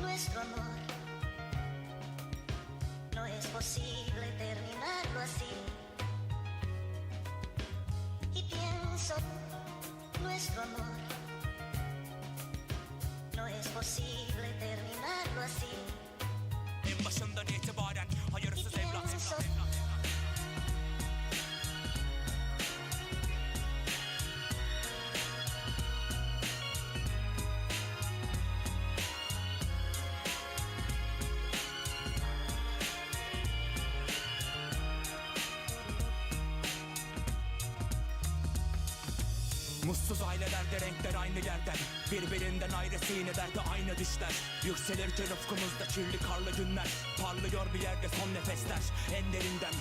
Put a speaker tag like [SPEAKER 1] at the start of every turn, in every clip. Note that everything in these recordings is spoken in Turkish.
[SPEAKER 1] nuestro amor. No es posible terminarlo así. Y pienso, nuestro amor. No es posible terminarlo así.
[SPEAKER 2] En başından itibaren hayırsız evlat Mutsuz ailelerde renkler aynı yerden. Birbirinden ayrı sinelerde aynı düşler Yükselirken ufkumuzda kirli karlı günler. Parlıyor bir yerde son nefesler. En derinden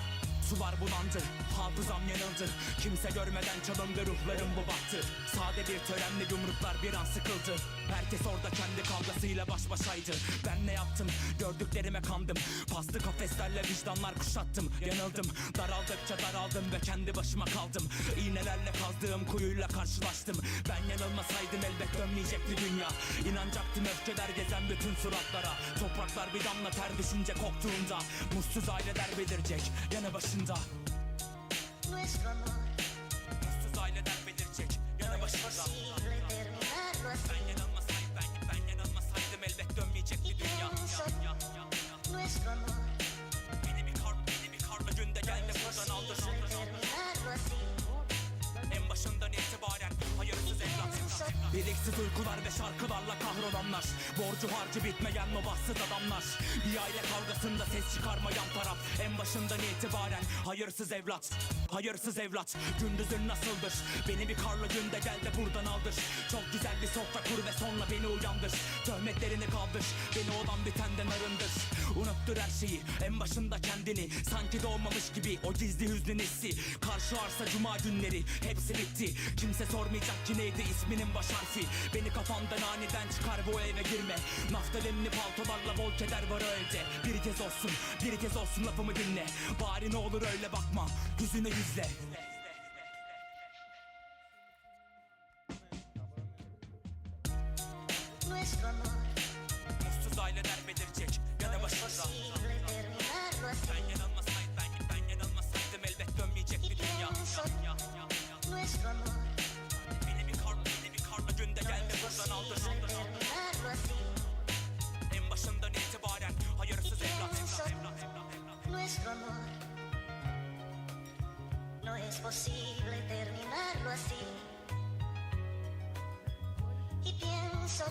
[SPEAKER 2] Sular bulandı, hafızam yanıldı Kimse görmeden çalındı ruhlarım bu baktı. Sade bir törenle yumruklar bir an sıkıldı. Herkes orada kendi kavgasıyla baş başaydı. Ben ne yaptım, gördüklerime kandım. Paslı kafeslerle vicdanlar kuşattım. Yanıldım, daraldıkça daraldım ve kendi başıma kaldım. İğnelerle kazdığım kuyuyla karşılaştım. Ben yanılmasaydım elbet dönmeyecekti dünya. İnanacaktım öfkeler gezen bütün suratlara. Topraklar bir damla ter düşünce koktuğunda Mutsuz aileler belirecek yanı başında
[SPEAKER 1] Amor.
[SPEAKER 2] Mutsuz aileler belirecek yanı başında. Ben Deliksiz uykular ve şarkılarla kahrolanlar Borcu harcı bitmeyen o bahtsız adamlar. Bir aile kavgasında ses çıkarmayan taraf. En başından itibaren hayırsız evlat Hayırsız evlat. Gündüzün nasıldır? Beni bir karlı günde gel de buradan aldır. Çok güzel bir sofra kur ve sonra beni uyandır. Töhmetlerini kaldır Beni olan bitenden arındır. Unuttur her şeyi en başında kendini. Sanki doğmamış gibi o gizli hüznün hissi. Karşı arsa cuma günleri hepsi bitti. Kimse sormayacak ki neydi isminin baş harfi Beni kafandan aniden çıkar bu eve girme Naftalinli paltolarla bol keder var evde Bir kez olsun bir kez olsun lafımı dinle Bari ne olur öyle bakma yüzüne yüzle
[SPEAKER 1] Nuestro amor.
[SPEAKER 2] Mutsuz aileler belirecek yanı başında
[SPEAKER 1] nuestro amor. No es posible terminarlo así. Y pienso...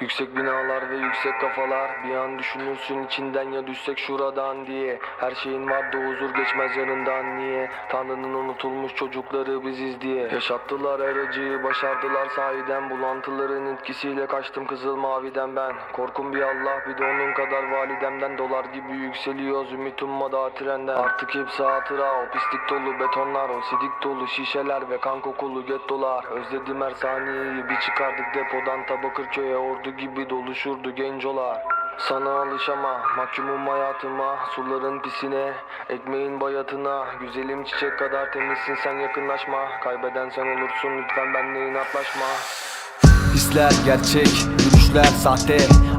[SPEAKER 3] Yüksek binalar ve yüksek kafalar Bir an düşünürsün içinden ya düşsek şuradan diye. Her şeyin vardı huzur geçmez yanından niye? Tanrı'nın unutulmuş çocukları biziz diye. Yaşattılar her acıyı başardılar sahiden. Bulantıların etkisiyle kaçtım kızıl maviden ben. Korkum bir Allah bir de onun kadar validemden. Dolar gibi yükseliyoruz ümit ummadı trenden. Artık hepsi hatıra o pislik dolu betonlar O sidik dolu şişeler ve kan kokulu gettolar. Özledim her saniyeyi bir çıkardık depodan Tabakırköy'e ordu gibi doluşurdu gencolar sana alışama, mahkumum hayatıma Suların pisine, ekmeğin bayatına. Güzelim çiçek kadar temizsin sen yakınlaşma. Kaybeden sen olursun lütfen benle inatlaşma. Hisler gerçek, yürüyüşler sahte.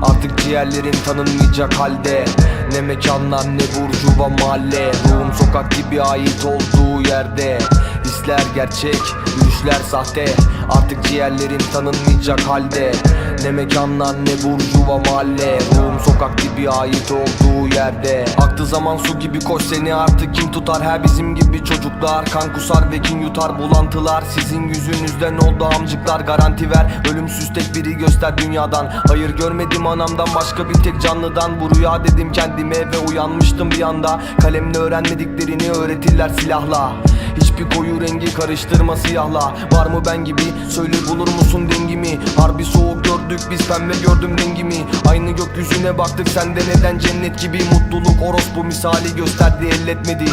[SPEAKER 3] Artık ciğerlerin tanınmayacak halde. Ne mekanlar ne burjuva mahalle. Ruhum sokak gibi ait olduğu yerde Hisler gerçek, yürüyüşler sahte. Artık ciğerlerin tanınmayacak halde. Ne mekanlar ne burjuva mahalle. Ruhum sokak gibi ait olduğu yerde. Aktı zaman su gibi koş seni artık kim tutar? Her bizim gibi çocuklar Kan kusar ve kin yutar. Bulantılar Sizin yüzünüzden oldu amcıklar? Garanti ver ölümsüz tek biri göster dünyadan. Hayır görmedim anamdan başka bir tek canlıdan. Bu rüya dedim kendime ve uyanmıştım bir anda. Kalemle öğrenmediklerini öğretirler silahla Hiçbir koyu rengi karıştırma siyahla. Var mı ben gibi? Söyle bulur musun dengimi? Harbi soğuk gördük biz pembe gördüm rengimi. Aynı gökyüzüne baktık sende neden cennet gibi? Mutluluk orospu misali gösterdi elletmedi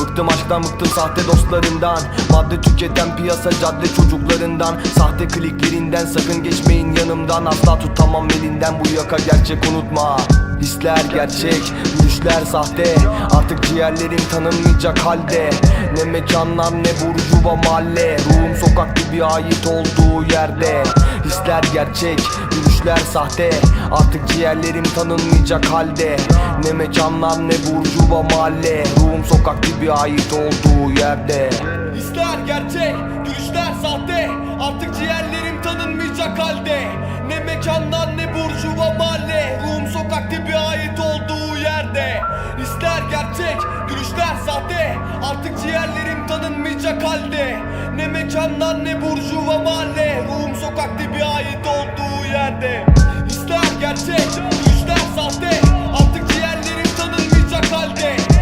[SPEAKER 3] Bıktım aşktan bıktım sahte dostlarından. Madde tüketen piyasa cadde çocuklarından. Sahte kliklerinden sakın geçmeyin yanımdan. Asla tutamam elinden bu yaka gerçek unutma Hisler gerçek, gülüşler sahte. Artık ciğerlerim tanınmayacak halde. Ne mekanlar ne burjuva mahalle. Ruhum sokak gibi ait olduğu yerde. Hisler gerçek, gülüşler sahte. Artık ciğerlerim tanınmayacak halde. Ne mekanlar ne burjuva mahalle. Ruhum sokak gibi ait olduğu yerde. Hisler gerçek, gülüşler sahte. Artık ciğerlerim tanınmayacak halde Ne mekanlar ne burjuva mahalle? Ruhum sokak gibi ait olduğu yerde. Hisler gerçek, gülüşler sahte. Artık ciğerlerim tanınmayacak halde. Ne mekanlar ne burjuva mahalle? Ruhum sokak gibi ait olduğu yerde. Hisler gerçek, gülüşler sahte. Artık ciğerlerim tanınmayacak halde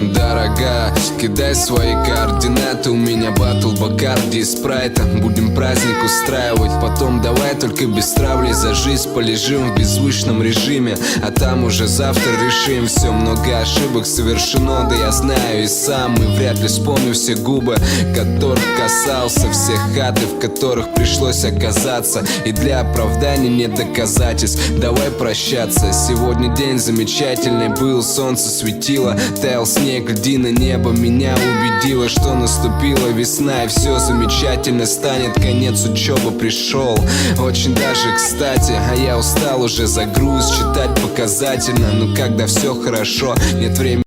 [SPEAKER 4] Дорога, кидай свои координаты. У меня батл Бакарди и Спрайта. Будем праздник устраивать Потом. Давай только без травли За жизнь полежим в беззвучном режиме. А там уже завтра решим. Все, много ошибок совершено. Да я знаю и сам И вряд ли вспомню все губы Которых касался. Все хаты, в которых пришлось оказаться. И для оправдания нет доказательств. Давай прощаться. Сегодня день замечательный был. Солнце светило, таял снег Льдина небо меня убедило Что наступила весна и все замечательно станет Конец учебы пришел Очень даже кстати А я устал уже за груз Читать показательно Но когда все хорошо Нет времени